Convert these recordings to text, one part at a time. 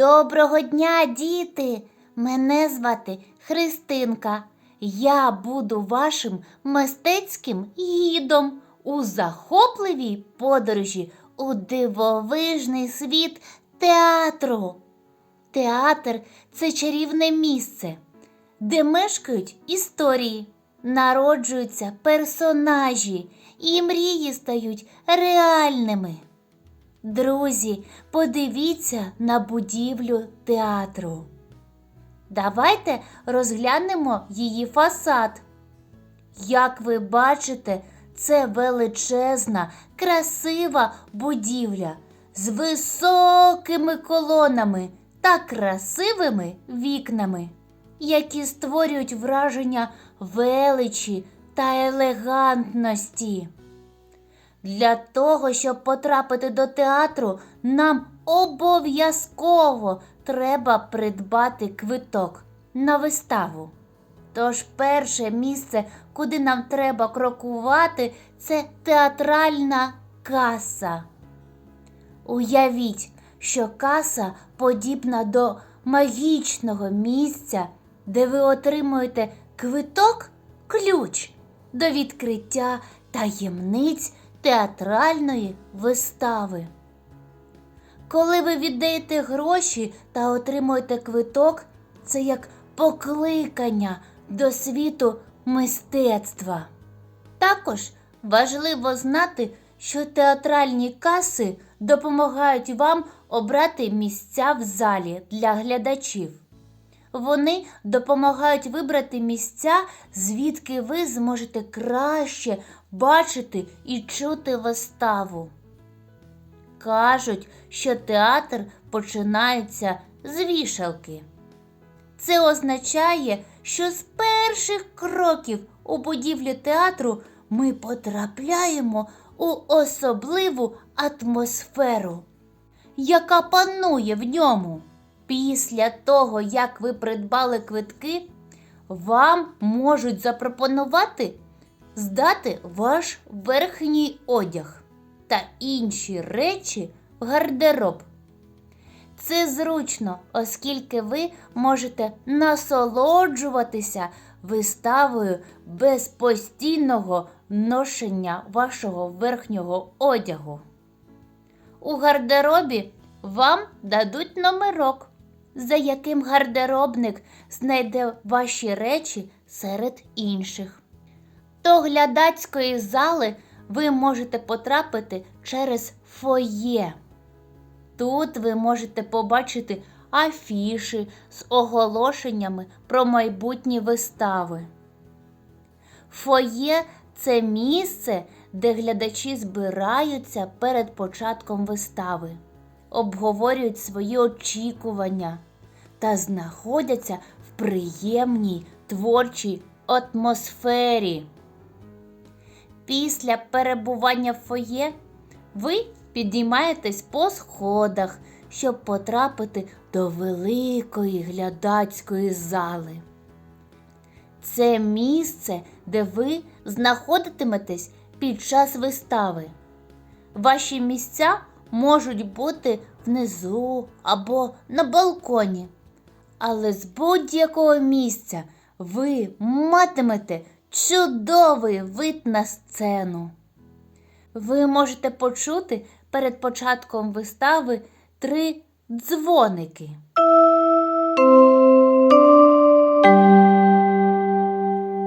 Доброго дня, діти! Мене звати Христинка. Я буду вашим мистецьким гідом у захопливій подорожі у дивовижний світ театру. Театр це чарівне місце, де мешкають історії, народжуються персонажі і мрії стають реальними. Друзі, подивіться на будівлю театру. Давайте розглянемо її фасад. Як ви бачите, це величезна, красива будівля з високими колонами та красивими вікнами, які створюють враження величі та елегантності. Для того, щоб потрапити до театру, нам обов'язково треба придбати квиток на виставу. Тож перше місце, куди нам треба крокувати, це театральна каса. Уявіть, що каса подібна до магічного місця, де ви отримуєте квиток ключ до відкриття таємниць театральної вистави. Коли ви віддаєте гроші та отримуєте квиток, це як покликання до світу мистецтва. Також важливо знати, що театральні каси допомагають вам обрати місця в залі для глядачів. Вони допомагають вибрати місця, звідки ви зможете краще бачити і чути виставу. Кажуть, що театр починається з вішалки. Це означає, що з перших кроків у будівлі театру ми потрапляємо у особливу атмосферу, яка панує в ньому. Після того, як ви придбали квитки, вам можуть запропонувати здати ваш верхній одяг та інші речі в гардероб. Це зручно, оскільки ви можете насолоджуватися виставою без постійного ношення вашого верхнього одягу. У гардеробі вам дадуть номерок, за яким гардеробник знайде ваші речі серед інших. До глядацької зали ви можете потрапити через фоє. Тут ви можете побачити афіши з оголошеннями про майбутні вистави. Фоє це місце, де глядачі збираються перед початком вистави, обговорюють свої очікування та знаходяться в приємній творчій атмосфері. Після перебування в фоє ви підіймаєтесь по сходах, щоб потрапити до великої глядацької зали. Це місце, де ви знаходитиметесь під час вистави. Ваші місця можуть бути внизу або на балконі, але з будь-якого місця ви матимете чудовий вид на сцену. Ви можете почути перед початком вистави три дзвоники.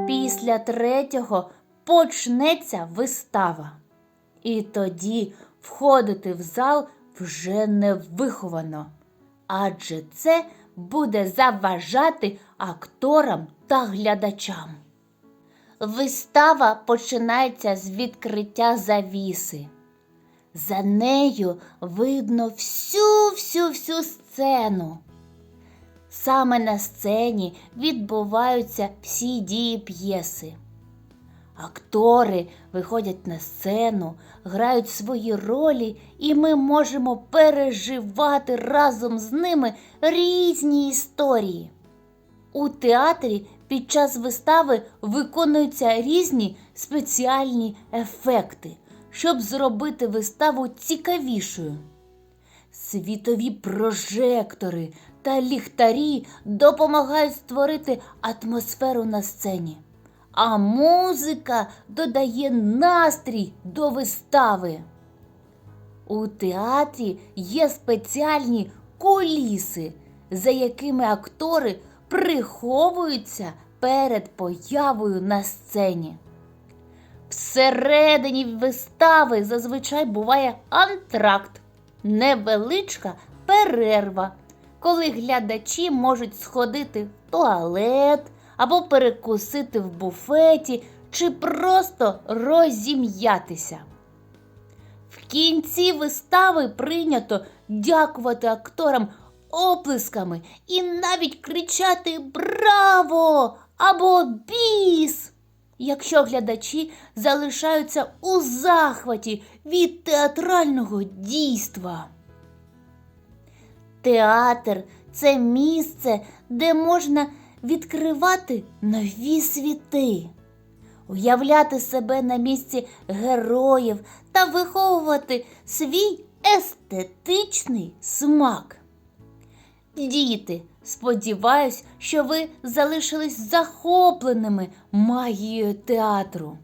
Після третього почнеться вистава. І тоді входити в зал вже не виховано, адже це буде заважати акторам та глядачам. Вистава починається з відкриття завіси. За нею видно всю всю всю сцену. Саме на сцені відбуваються всі дії п'єси. Актори виходять на сцену, грають свої ролі, і ми можемо переживати разом з ними різні історії. У театрі під час вистави виконуються різні спеціальні ефекти, щоб зробити виставу цікавішою. Світові прожектори та ліхтарі допомагають створити атмосферу на сцені, а музика додає настрій до вистави. У театрі є спеціальні куліси, за якими актори приховуються перед появою на сцені. Всередині вистави зазвичай буває антракт, невеличка перерва, коли глядачі можуть сходити в туалет або перекусити в буфеті чи просто розім'ятися. В кінці вистави прийнято дякувати акторам оплесками і навіть кричати Браво! або Біс! Якщо глядачі залишаються у захваті від театрального дійства. Театр це місце, де можна відкривати нові світи, уявляти себе на місці героїв та виховувати свій естетичний смак. Діти, сподіваюсь, що ви залишились захопленими магією театру.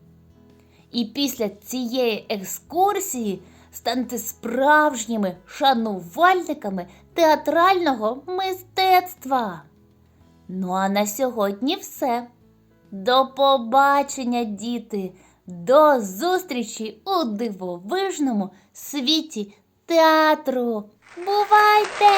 І після цієї екскурсії станете справжніми шанувальниками театрального мистецтва. Ну а на сьогодні все. До побачення, діти! До зустрічі у дивовижному світі театру! Бувайте!